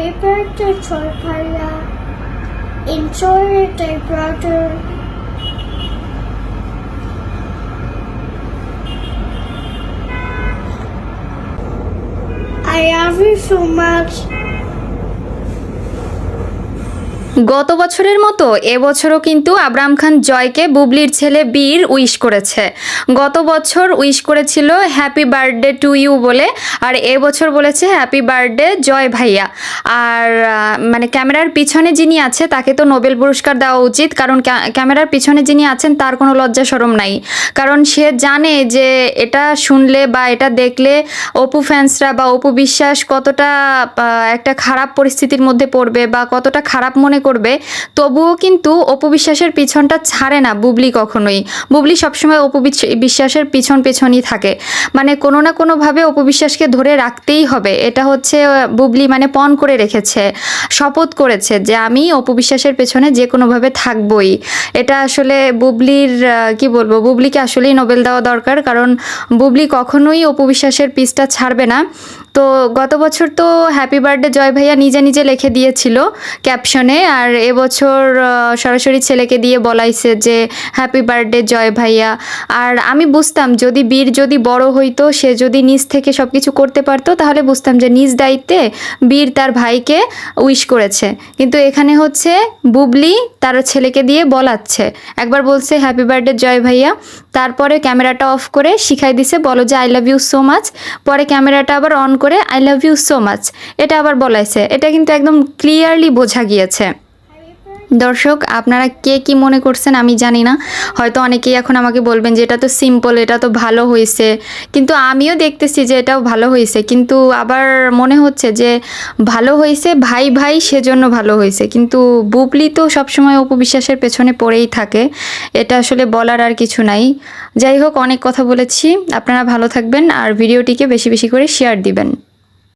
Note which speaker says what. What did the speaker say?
Speaker 1: paper to Chorpala, in the brother. I love you so much.
Speaker 2: গত বছরের মতো এবছরও কিন্তু আবরাম খান জয়কে বুবলির ছেলে বীর উইশ করেছে। গত বছর উইশ করেছিল হ্যাপি বার্থডে টু ইউ বলে, আর এবছর বলেছে হ্যাপি বার্থডে জয় ভাইয়া। আর মানে ক্যামেরার পিছনে যিনি আছে, তাকে তো নোবেল পুরস্কার দেওয়া উচিত, কারণ ক্যামেরার পিছনে যিনি আছেন, তার কোনো লজ্জা সরম নাই। কারণ সে জানে যে এটা শুনলে বা এটা দেখলে অপু ফ্যান্সরা বা অপু বিশ্বাস কতটা একটা খারাপ পরিস্থিতির মধ্যে পড়বে বা কতটা খারাপ মনে করবে, তবুও কিন্তু অপু বিশ্বাসের পিছনটা ছাড়ে না বুবলি কখনোই। বুবলি সবসময় অপু বিশ্বাসের পিছন পেছনই থাকে। মানে কোনো না কোনোভাবে অপু বিশ্বাসকে ধরে রাখতেই হবে। এটা হচ্ছে বুবলি মানে পণ করে রেখেছে, শপথ করেছে যে আমি অপু বিশ্বাসের পেছনে যে কোনোভাবে থাকবই। এটা আসলে বুবলির কি বলব, বুবলিকে আসলেই নোবেল দেওয়া দরকার। কারণ বুবলি কখনোই অপু বিশ্বাসের পিসটা ছাড়বে না। তো গত বছর তো হ্যাপি বার্থডে জয় ভাইয়া নিজে নিজে লিখে দিয়েছিল ক্যাপশনে আর এবছর সরাসরি ছেলেকে দিয়ে বলাইছে যে হ্যাপি বার্থডে জয় ভাইয়া। আর আমি বুঝতাম যদি বীর যদি বড় হইতো, সে যদি নিজ থেকে সব কিছু করতে পারতো, তাহলে বুঝতাম যে নিজ দায়িত্বে বীর তার ভাইকে উইশ করেছে। কিন্তু এখানে হচ্ছে বুবলি তার ছেলেকে দিয়ে বলাচ্ছে। একবার বলছে হ্যাপি বার্থডে জয় ভাইয়া। তারপরে ক্যামেরাটা অফ করে শিখাই দিছে, বলো যে I love you so much পরে ক্যামেরাটা আবার অন করে I love you so much এটা আবার বলাইছে। এটা কিন্তু একদম ক্লিয়ারলি বোঝা গিয়েছে। দর্শক, আপনারা কে কি মনে করছেন আমি জানি না। হয়তো অনেকেই এখন আমাকে বলবেন যে, এটা তো সিম্পল এটা তো ভালো হয়েছে কিন্তু আমিও দেখতেছি যে, এটাও ভালো হয়েছে কিন্তু আবার মনে হচ্ছে যে, ভালো হয়েছে ভাই ভাই, সেজন্য ভালো হয়েছে কিন্তু বুবলি তো সবসময় অপবিশ্বাসের পেছনে পড়েই থাকে। এটা আসলে বলার আর কিছু নাই। যাই হোক, অনেক কথা বলেছি। আপনারা ভালো থাকবেন আর ভিডিওটিকে বেশি বেশি করে শেয়ার দিবেন।